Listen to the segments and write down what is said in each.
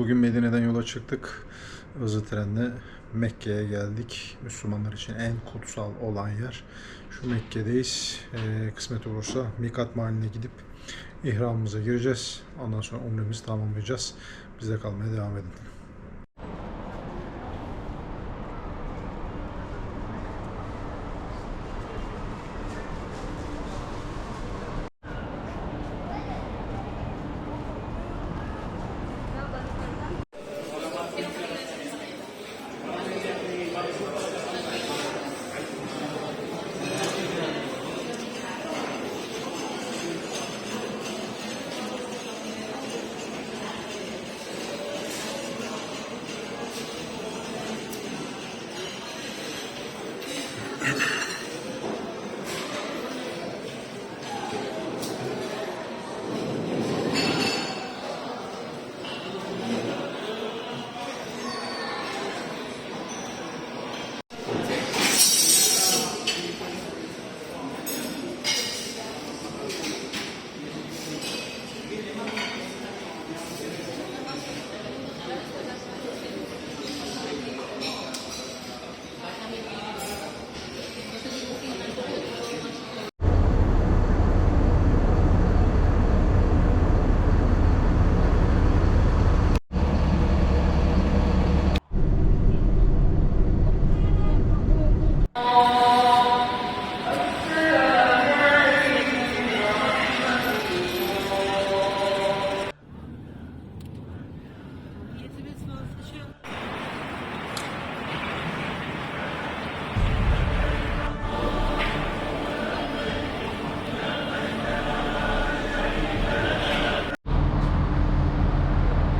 Bugün Medine'den yola çıktık. Hızlı trenle Mekke'ye geldik. Müslümanlar için en kutsal olan yer. Şu Mekke'deyiz. Ee, kısmet olursa Mikat mahalline gidip ihramımıza gireceğiz. Ondan sonra umremizi tamamlayacağız. Bizde kalmaya devam edin.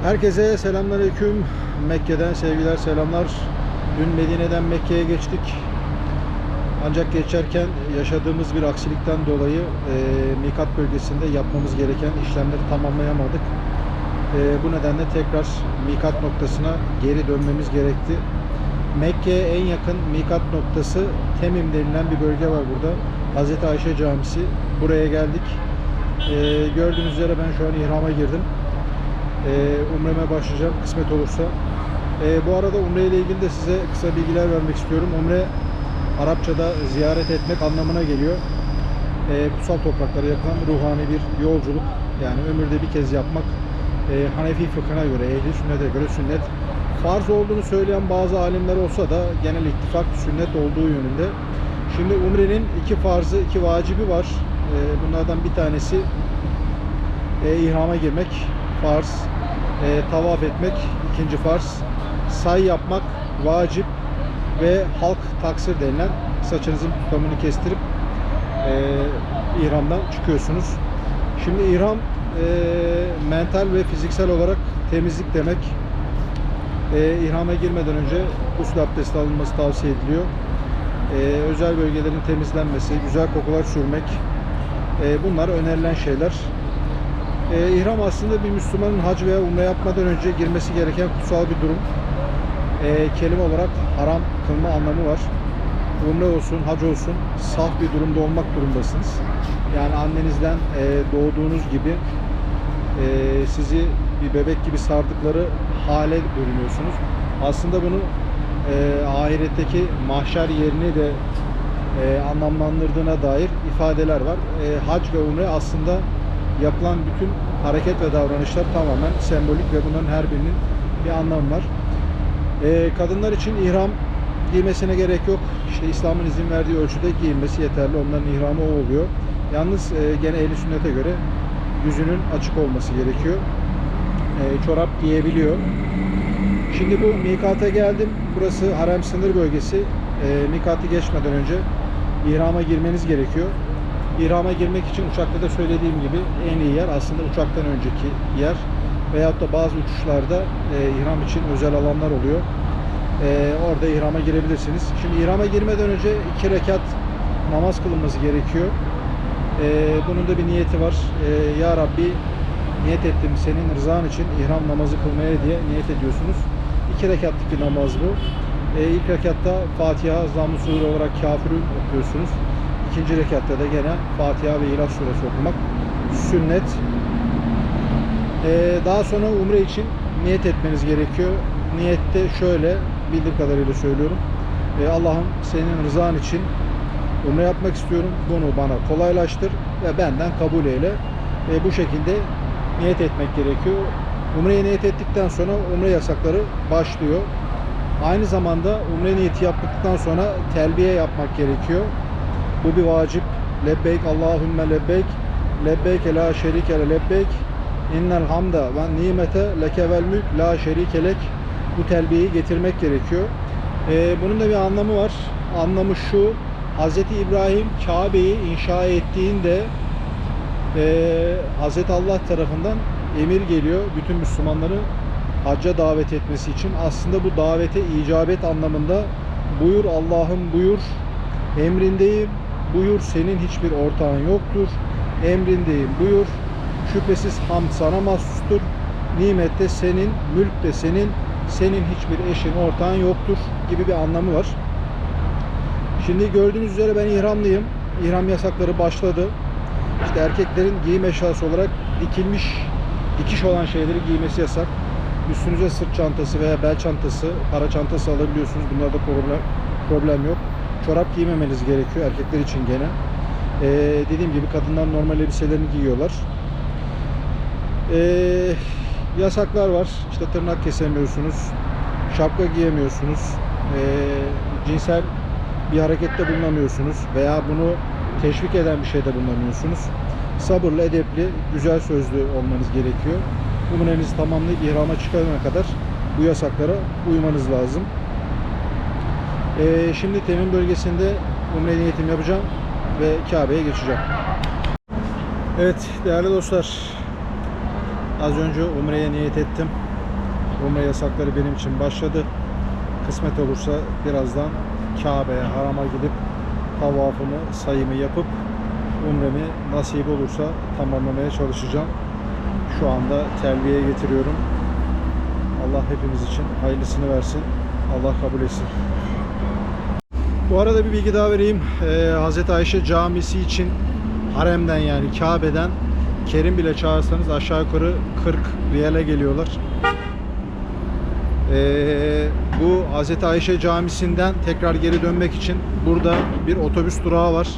Herkese selamünaleyküm. Mekke'den sevgiler, selamlar. Dün Medine'den Mekke'ye geçtik. Ancak geçerken yaşadığımız bir aksilikten dolayı e, Mikat bölgesinde yapmamız gereken işlemleri tamamlayamadık. E, bu nedenle tekrar Mikat noktasına geri dönmemiz gerekti. Mekke'ye en yakın Mikat noktası Temim denilen bir bölge var burada. Hazreti Ayşe Camisi. Buraya geldik. E, gördüğünüz üzere ben şu an ihrama girdim. Ee, umreme başlayacağım kısmet olursa. Ee, bu arada umre ile ilgili de size kısa bilgiler vermek istiyorum. Umre Arapçada ziyaret etmek anlamına geliyor. Ee, kutsal topraklara yapılan ruhani bir yolculuk. Yani ömürde bir kez yapmak. Ee, Hanefi fıkhına göre, ehli sünnete göre sünnet. Farz olduğunu söyleyen bazı alimler olsa da genel ittifak sünnet olduğu yönünde. Şimdi umrenin iki farzı, iki vacibi var. Ee, bunlardan bir tanesi e, ihrama girmek farz, e, tavaf etmek ikinci farz, say yapmak vacip ve halk taksir denilen saçınızın tutamını kestirip e, ihramdan çıkıyorsunuz. Şimdi ihram e, mental ve fiziksel olarak temizlik demek. E, ihrama girmeden önce gusül abdesti alınması tavsiye ediliyor. E, özel bölgelerin temizlenmesi, güzel kokular sürmek, e, bunlar önerilen şeyler. E, ihram aslında bir Müslümanın hac veya umre yapmadan önce girmesi gereken kutsal bir durum. E, kelime olarak haram kılma anlamı var. Umre olsun, hac olsun saf bir durumda olmak durumdasınız. Yani annenizden e, doğduğunuz gibi e, sizi bir bebek gibi sardıkları hale bürünüyorsunuz. Aslında bunu e, ahiretteki mahşer yerini de e, anlamlandırdığına dair ifadeler var. E, hac ve umre aslında yapılan bütün hareket ve davranışlar tamamen sembolik ve bunların her birinin bir anlamı var. Ee, kadınlar için ihram giymesine gerek yok. İşte İslam'ın izin verdiği ölçüde giyinmesi yeterli. Onların ihramı o oluyor. Yalnız e, gene ehli sünnete göre yüzünün açık olması gerekiyor. E, çorap giyebiliyor. Şimdi bu mikata geldim. Burası harem sınır bölgesi. E, mikatı geçmeden önce ihrama girmeniz gerekiyor. İhrama girmek için uçakta da söylediğim gibi en iyi yer aslında uçaktan önceki yer. Veyahut da bazı uçuşlarda e, ihram için özel alanlar oluyor. E, orada ihrama girebilirsiniz. Şimdi ihrama girmeden önce iki rekat namaz kılınması gerekiyor. Ee, bunun da bir niyeti var. Ee, ya Rabbi niyet ettim senin rızan için ihram namazı kılmaya diye niyet ediyorsunuz. İki rekatlık bir namaz bu. Ee, ilk rekatta Fatiha, Zamm-ı Sure olarak Kafirun okuyorsunuz. İkinci rekatta da gene Fatiha ve İhlas Suresi okumak sünnet. Ee, daha sonra umre için niyet etmeniz gerekiyor. Niyette şöyle bildiğim kadarıyla söylüyorum. Ee, Allah'ım senin rızan için umre yapmak istiyorum. Bunu bana kolaylaştır ve benden kabul eyle. Ee, bu şekilde niyet etmek gerekiyor. Umre'ye niyet ettikten sonra umre yasakları başlıyor. Aynı zamanda umre niyeti yaptıktan sonra telbiye yapmak gerekiyor. Bu bir vacip. Lebbeyk Allahümme lebbeyk. Lebbeyk la şerike le lebbeyk. İnnel hamda ve nimete leke vel mülk la şerike lek. Bu telbiyeyi getirmek gerekiyor. Ee, bunun da bir anlamı var. Anlamı şu. Hz. İbrahim Kabe'yi inşa ettiğinde ee, Hz. Allah tarafından emir geliyor bütün Müslümanları hacca davet etmesi için. Aslında bu davete icabet anlamında buyur Allah'ım buyur emrindeyim buyur senin hiçbir ortağın yoktur emrindeyim buyur şüphesiz hamd sana mahsustur nimet senin mülk de senin senin hiçbir eşin ortağın yoktur gibi bir anlamı var. Şimdi gördüğünüz üzere ben ihramlıyım. İhram yasakları başladı. İşte erkeklerin giyim eşyası olarak dikilmiş, dikiş olan şeyleri giymesi yasak. Üstünüze sırt çantası veya bel çantası, para çantası alabiliyorsunuz. Bunlarda problem, problem yok. Çorap giymemeniz gerekiyor erkekler için gene. Ee, dediğim gibi kadınlar normal elbiselerini giyiyorlar. Ee, yasaklar var. İşte tırnak kesemiyorsunuz. Şapka giyemiyorsunuz. Ee, cinsel bir harekette bulunamıyorsunuz veya bunu teşvik eden bir şeyde bulunamıyorsunuz. Sabırlı, edepli, güzel sözlü olmanız gerekiyor. Umrenizi tamamlayıp ihrama çıkarana kadar bu yasaklara uymanız lazım. Ee, şimdi Temin bölgesinde umre niyetim yapacağım ve Kabe'ye geçeceğim. Evet değerli dostlar. Az önce umreye niyet ettim. Umre yasakları benim için başladı. Kısmet olursa birazdan Kabe'ye, harama gidip tavafımı, sayımı yapıp umremi nasip olursa tamamlamaya çalışacağım. Şu anda telbiye getiriyorum. Allah hepimiz için hayırlısını versin. Allah kabul etsin. Bu arada bir bilgi daha vereyim. Ee, Hz. Ayşe Camisi için haremden yani Kabe'den Kerim bile çağırsanız aşağı yukarı 40 riyale geliyorlar. Ee, bu Hz. Ayşe Camisi'nden tekrar geri dönmek için burada bir otobüs durağı var.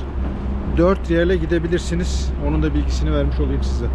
4 riyale gidebilirsiniz. Onun da bilgisini vermiş olayım size.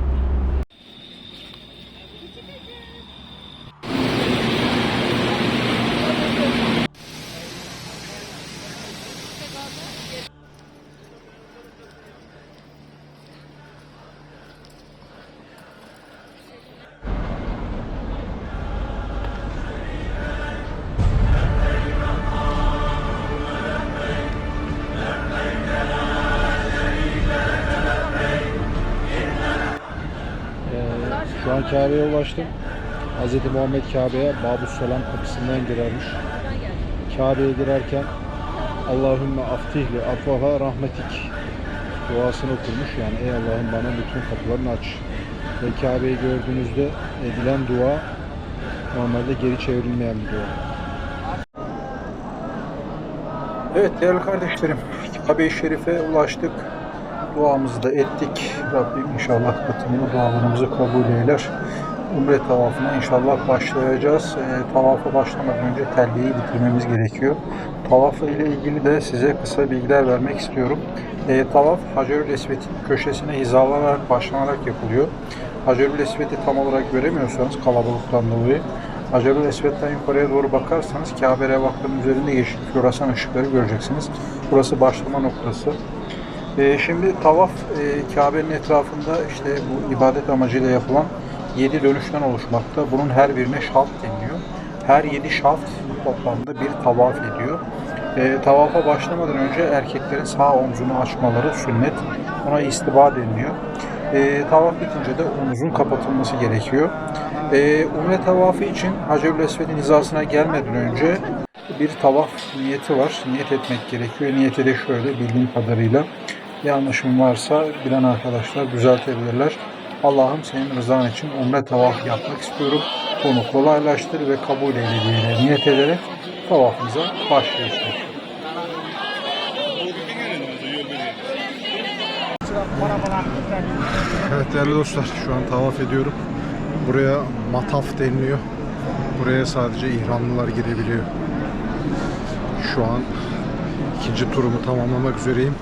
An Kabe'ye ulaştım. Hz. Muhammed Kabe'ye Babus Selam kapısından girermiş. Kabe'ye girerken Allahümme aftihli afvaha rahmetik duasını okurmuş. Yani ey Allah'ım bana bütün kapılarını aç. Ve Kabe'yi gördüğünüzde edilen dua normalde geri çevrilmeyen bir dua. Evet değerli kardeşlerim, Kabe-i Şerif'e ulaştık. Duamızı da ettik. Rabbim inşallah katılımı dualarımızı kabul eyler. Umre tavafına inşallah başlayacağız. E, tavafa başlamadan önce telbiyeyi bitirmemiz gerekiyor. Tavaf ile ilgili de size kısa bilgiler vermek istiyorum. E, tavaf Hacerül Esved'in köşesine hizalanarak başlanarak yapılıyor. Hacerül Esved'i tam olarak göremiyorsanız kalabalıktan dolayı Hacerül Esved'den yukarıya doğru bakarsanız Kabe revaklarının üzerinde yeşil floresan ışıkları göreceksiniz. Burası başlama noktası. Ee, şimdi tavaf e, Kabe'nin etrafında işte bu ibadet amacıyla yapılan 7 dönüşten oluşmakta. Bunun her birine şaft deniliyor. Her 7 şaft toplamda bir tavaf ediyor. E, tavafa başlamadan önce erkeklerin sağ omzunu açmaları sünnet. Ona istiba deniliyor. E, tavaf bitince de omuzun kapatılması gerekiyor. E, umre tavafı için Hacerül Esved'in hizasına gelmeden önce bir tavaf niyeti var. Niyet etmek gerekiyor. Niyeti de şöyle bildiğim kadarıyla. Yanlışım varsa bilen arkadaşlar düzeltebilirler. Allah'ım senin rızan için umre tavafı yapmak istiyorum. Bunu kolaylaştır ve kabul diye niyet ederek tavafımıza başlıyoruz. Evet değerli dostlar şu an tavaf ediyorum. Buraya mataf deniliyor. Buraya sadece ihramlılar girebiliyor. Şu an ikinci turumu tamamlamak üzereyim.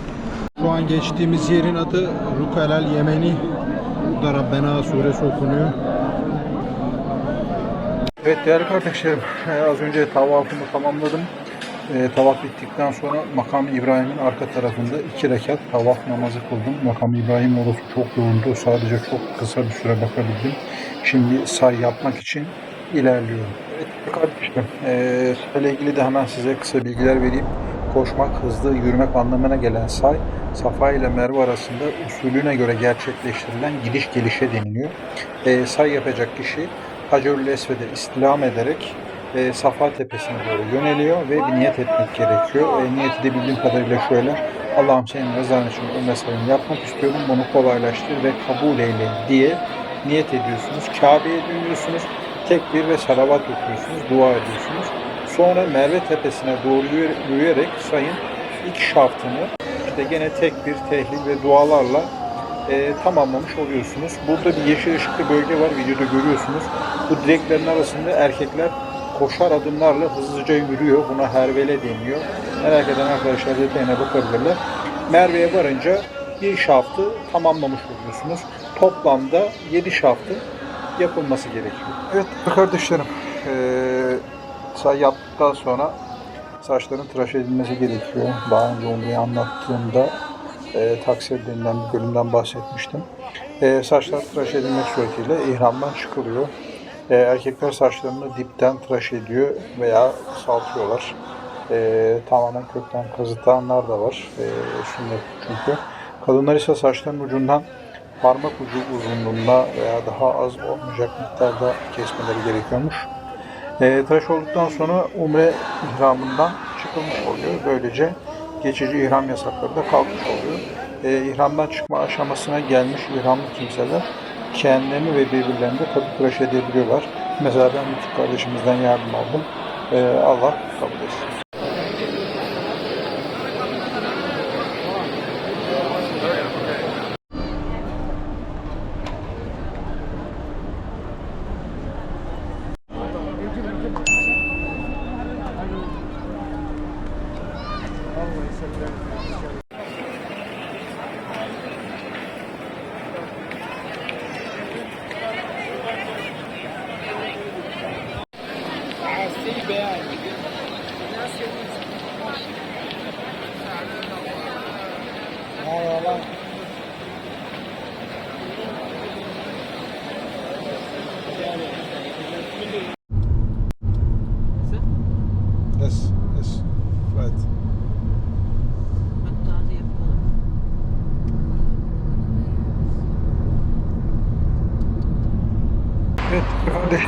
Şu an geçtiğimiz yerin adı Rukalel Yemeni. Burada Rabbena suresi okunuyor. Evet değerli kardeşlerim, e, az önce tavafımı tamamladım. E, tavaf bittikten sonra makam İbrahim'in arka tarafında iki rekat tavaf namazı kıldım. Makam İbrahim orası çok yoğundu. Sadece çok kısa bir süre bakabildim. Şimdi say yapmak için ilerliyorum. Evet kardeşlerim, e, ile ilgili de hemen size kısa bilgiler vereyim. Koşmak, hızlı yürümek anlamına gelen say, Safa ile Merve arasında usulüne göre gerçekleştirilen gidiş gelişe deniliyor. E, say yapacak kişi Hacerül Esved'e istilam ederek e, Safa Tepesi'ne doğru yöneliyor ve bir niyet etmek gerekiyor. E, niyeti de bildiğim kadarıyla şöyle. Allah'ım senin rızan için umre sayımı yapmak istiyorum. Bunu kolaylaştır ve kabul eyle diye niyet ediyorsunuz. Kabe'ye dönüyorsunuz. Tekbir ve salavat okuyorsunuz. Dua ediyorsunuz. Sonra Merve Tepesi'ne doğru yürü- yürüyerek sayın ilk şartını işte gene tekbir, tehlil ve dualarla e, tamamlamış oluyorsunuz. Burada bir yeşil ışıklı bölge var. Videoda görüyorsunuz. Bu direklerin arasında erkekler koşar adımlarla hızlıca yürüyor. Buna hervele deniyor. Merak eden arkadaşlar detayına bakabilirler. Merve'ye varınca bir şaftı tamamlamış oluyorsunuz. Toplamda 7 şaftı yapılması gerekiyor. Evet kardeşlerim, eee say yaptıktan sonra saçların tıraş edilmesi gerekiyor. Daha önce onu anlattığımda e, taksir denilen bir bölümden bahsetmiştim. E, saçlar tıraş edilmek suretiyle ihramdan çıkılıyor. E, erkekler saçlarını dipten tıraş ediyor veya kısaltıyorlar. E, tamamen kökten kazıtanlar da var. E, sünnet çünkü. Kadınlar ise saçların ucundan parmak ucu uzunluğunda veya daha az olmayacak miktarda kesmeleri gerekiyormuş. E, tıraş olduktan sonra umre ihramından çıkılmış oluyor. Böylece geçici ihram yasakları da kalkmış oluyor. E, ihramdan çıkma aşamasına gelmiş ihramlı kimseler kendilerini ve birbirlerini de tabii tıraş edebiliyorlar. Mesela ben bir kardeşimizden yardım aldım. E, Allah kabul etsin.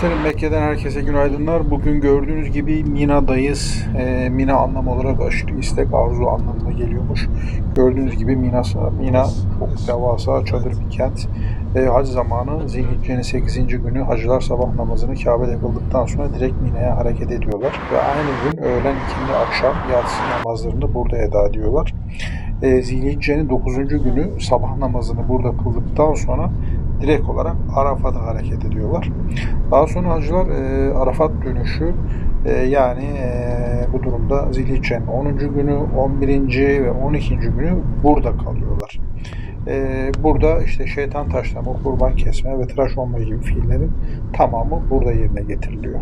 Kardeşlerim Mekke'den herkese günaydınlar. Bugün gördüğünüz gibi Mina'dayız. Ee, Mina anlam olarak aşırı istek arzu anlamına geliyormuş. Gördüğünüz gibi Mina, Mina çok devasa çadır bir kent. Ee, hac zamanı Zilhicce'nin 8. günü hacılar sabah namazını Kabe'de kıldıktan sonra direkt Mina'ya hareket ediyorlar. Ve aynı gün öğlen ikindi akşam yatsı namazlarını burada eda ediyorlar. Ee, Zilhicce'nin 9. günü sabah namazını burada kıldıktan sonra direkt olarak Arafat'a hareket ediyorlar. Daha sonra hacılar e, Arafat dönüşü e, yani e, bu durumda Zilhicce'nin 10. günü, 11. ve 12. günü burada kalıyorlar. E, burada işte şeytan taşlama, kurban kesme ve tıraş olma gibi fiillerin tamamı burada yerine getiriliyor.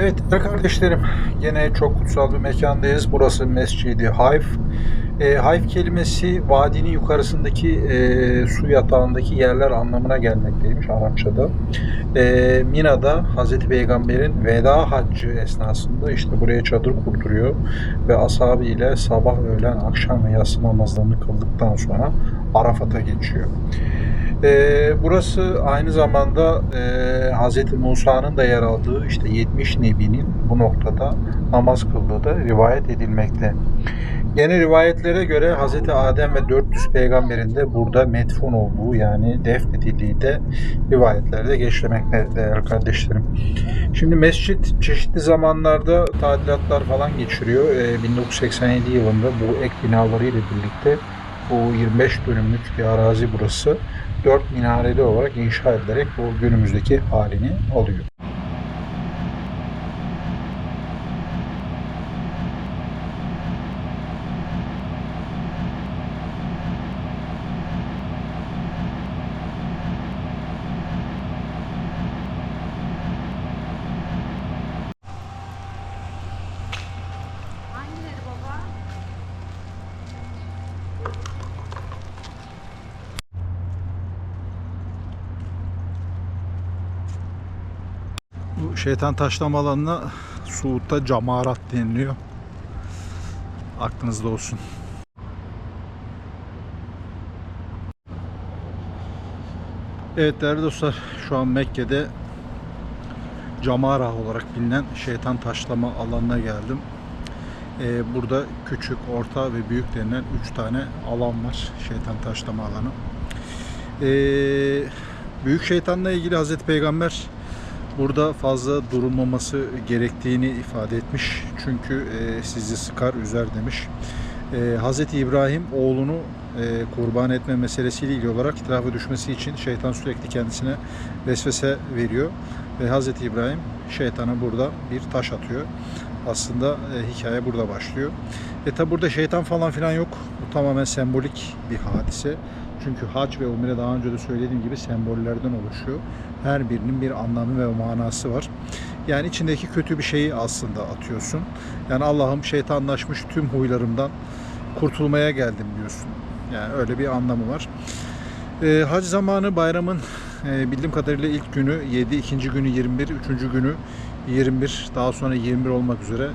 Evet kardeşlerim yine çok kutsal bir mekandayız. Burası Mescidi Hayf. E, hayf kelimesi vadinin yukarısındaki e, su yatağındaki yerler anlamına gelmekteymiş Arapçada. E, Mina'da Hz. Peygamber'in veda haccı esnasında işte buraya çadır kurduruyor ve ashabı ile sabah, öğlen, akşam ve yatsı namazlarını kıldıktan sonra Arafat'a geçiyor. E, burası aynı zamanda e, Hz. Musa'nın da yer aldığı işte 70 Nebi'nin bu noktada namaz kıldığı da rivayet edilmekte. Yeni rivayetlere göre Hz. Adem ve 400 peygamberin de burada metfun olduğu yani defnedildiği de rivayetlerde geçlemekte değerli kardeşlerim. Şimdi mescit çeşitli zamanlarda tadilatlar falan geçiriyor. Ee, 1987 yılında bu ek binalarıyla birlikte bu 25 dönümlük bir arazi burası 4 minareli olarak inşa edilerek bu günümüzdeki halini alıyor. Şeytan taşlama alanına Suud'da camarat deniliyor. Aklınızda olsun. Evet değerli dostlar şu an Mekke'de Camara olarak bilinen şeytan taşlama alanına geldim. Ee, burada küçük, orta ve büyük denilen 3 tane alan var. Şeytan taşlama alanı. Ee, büyük şeytanla ilgili Hazreti Peygamber burada fazla durulmaması gerektiğini ifade etmiş. Çünkü e, sizi sıkar, üzer demiş. E, Hz. İbrahim oğlunu e, kurban etme meselesiyle ilgili olarak itirafı düşmesi için şeytan sürekli kendisine vesvese veriyor. Ve Hz. İbrahim şeytana burada bir taş atıyor. Aslında e, hikaye burada başlıyor. E tabi burada şeytan falan filan yok. Bu tamamen sembolik bir hadise. Çünkü hac ve umre daha önce de söylediğim gibi sembollerden oluşuyor. Her birinin bir anlamı ve manası var. Yani içindeki kötü bir şeyi aslında atıyorsun. Yani Allah'ım şeytanlaşmış tüm huylarımdan kurtulmaya geldim diyorsun. Yani öyle bir anlamı var. E, hac zamanı bayramın e, bildiğim kadarıyla ilk günü 7, ikinci günü 21, üçüncü günü 21, daha sonra 21 olmak üzere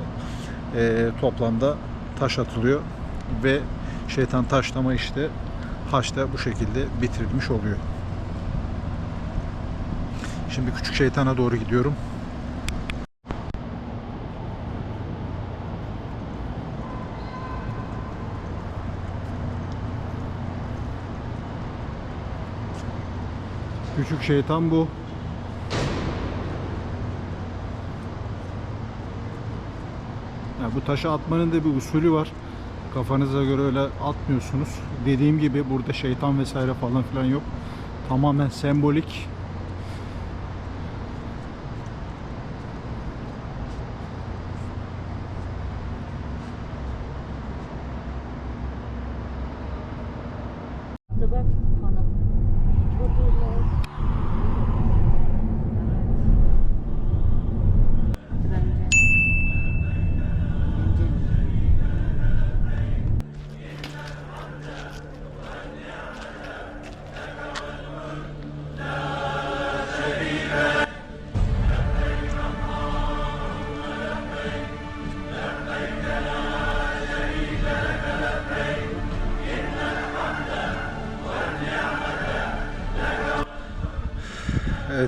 e, toplamda taş atılıyor ve şeytan taşlama işte haçta bu şekilde bitirilmiş oluyor. Şimdi küçük şeytana doğru gidiyorum. Küçük şeytan bu. Ya bu taşı atmanın da bir usulü var. Kafanıza göre öyle atmıyorsunuz. Dediğim gibi burada şeytan vesaire falan filan yok. Tamamen sembolik.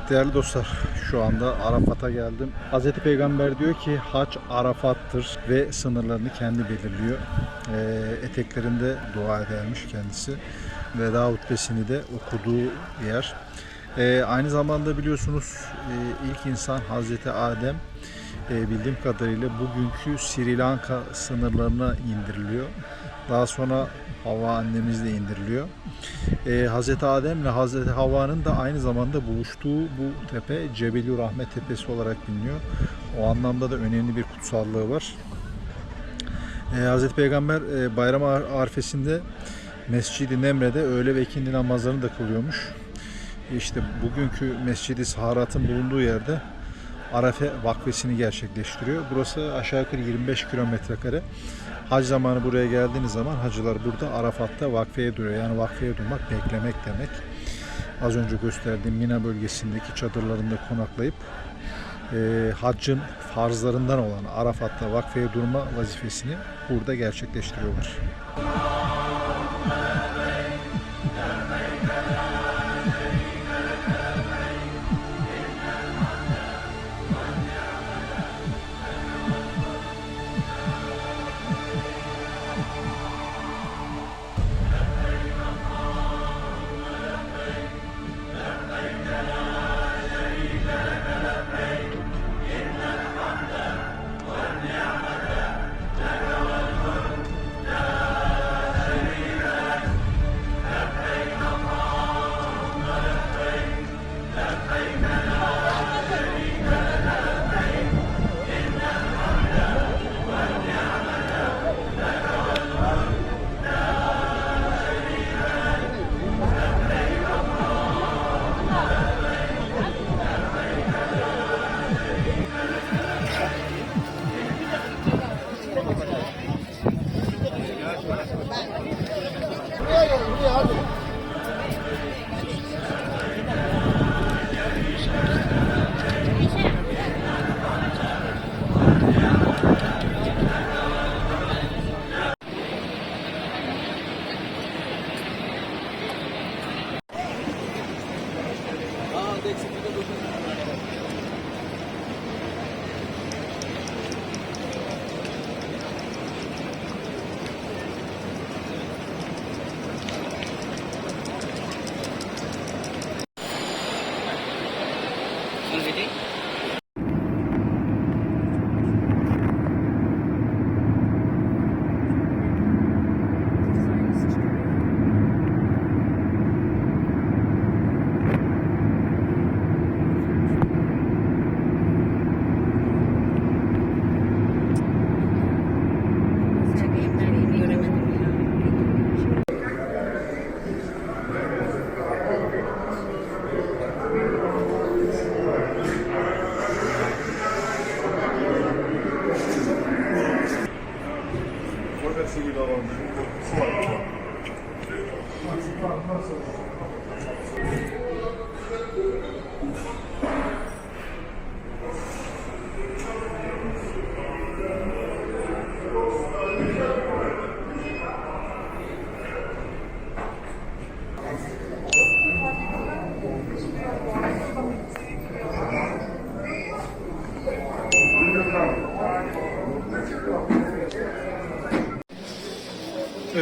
Evet değerli dostlar şu anda Arafat'a geldim. Hz. Peygamber diyor ki hac Arafat'tır ve sınırlarını kendi belirliyor. Ee, eteklerinde dua edermiş kendisi. Veda hutbesini de okuduğu yer. Ee, aynı zamanda biliyorsunuz e, ilk insan Hz. Adem e, bildiğim kadarıyla bugünkü Sri Lanka sınırlarına indiriliyor. Daha sonra Havva annemiz de indiriliyor. Ee, Hz. Adem ile Hz. Havva'nın da aynı zamanda buluştuğu bu tepe Cebeli Rahmet Tepesi olarak biliniyor. O anlamda da önemli bir kutsallığı var. Ee, Hz. Peygamber e, bayram ar- arifesinde Mescid-i Nemre'de öğle ve ikindi namazlarını da kılıyormuş. İşte bugünkü Mescid-i Saharat'ın bulunduğu yerde Arafe vakfesini gerçekleştiriyor. Burası aşağı yukarı 25 kilometre kare. Hac zamanı buraya geldiğiniz zaman hacılar burada Arafat'ta vakfeye duruyor. Yani vakfeye durmak beklemek demek. Az önce gösterdiğim Mina bölgesindeki çadırlarında konaklayıp e, haccın farzlarından olan Arafat'ta vakfeye durma vazifesini burada gerçekleştiriyorlar.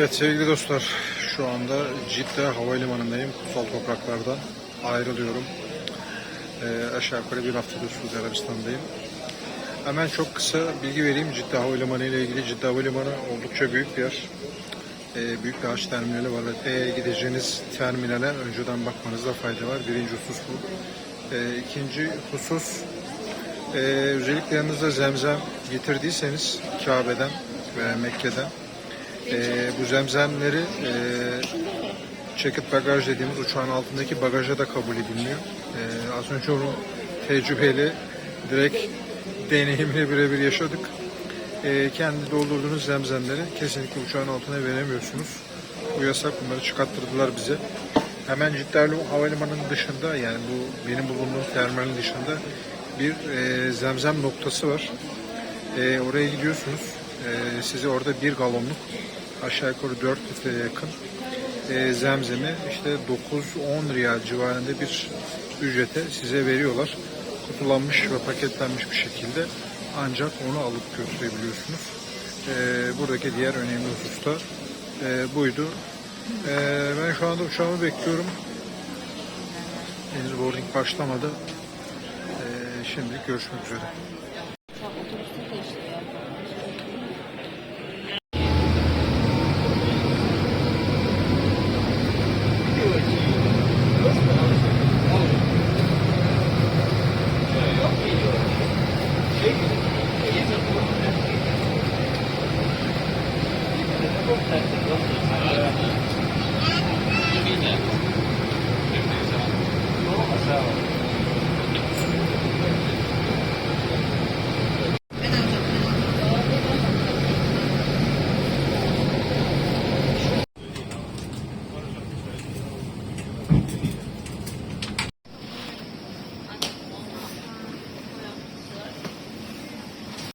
Evet sevgili dostlar şu anda Cidde Havalimanı'ndayım. Kutsal topraklardan ayrılıyorum. Ee, aşağı yukarı bir haftadır Suudi Arabistan'dayım. Hemen çok kısa bilgi vereyim. Cidde Havalimanı ile ilgili Cidde Havalimanı oldukça büyük bir yer. Ee, büyük bir haç terminali var. Ee, gideceğiniz terminale önceden bakmanızda fayda var. Birinci husus bu. Ee, ikinci husus ee, özellikle yanınızda zemzem getirdiyseniz Kabe'den veya Mekke'den ee, bu zemzemleri e, check-it bagaj dediğimiz uçağın altındaki bagaja da kabul edilmiyor. Ee, az önce onu tecrübeli direkt deneyimle birebir yaşadık. Ee, kendi doldurduğunuz zemzemleri kesinlikle uçağın altına veremiyorsunuz. Bu yasak bunları çıkarttırdılar bize. Hemen Cidde Havalimanı'nın dışında yani bu benim bulunduğum terminalin dışında bir e, zemzem noktası var. E, oraya gidiyorsunuz. E, size orada bir galonluk aşağı yukarı 4 litreye yakın e, zemzemi işte 9-10 riyal civarında bir ücrete size veriyorlar. Kutulanmış ve paketlenmiş bir şekilde ancak onu alıp götürebiliyorsunuz. E, buradaki diğer önemli husus da e, buydu. E, ben şu anda uçağımı bekliyorum. Henüz boarding başlamadı. E, şimdilik görüşmek üzere.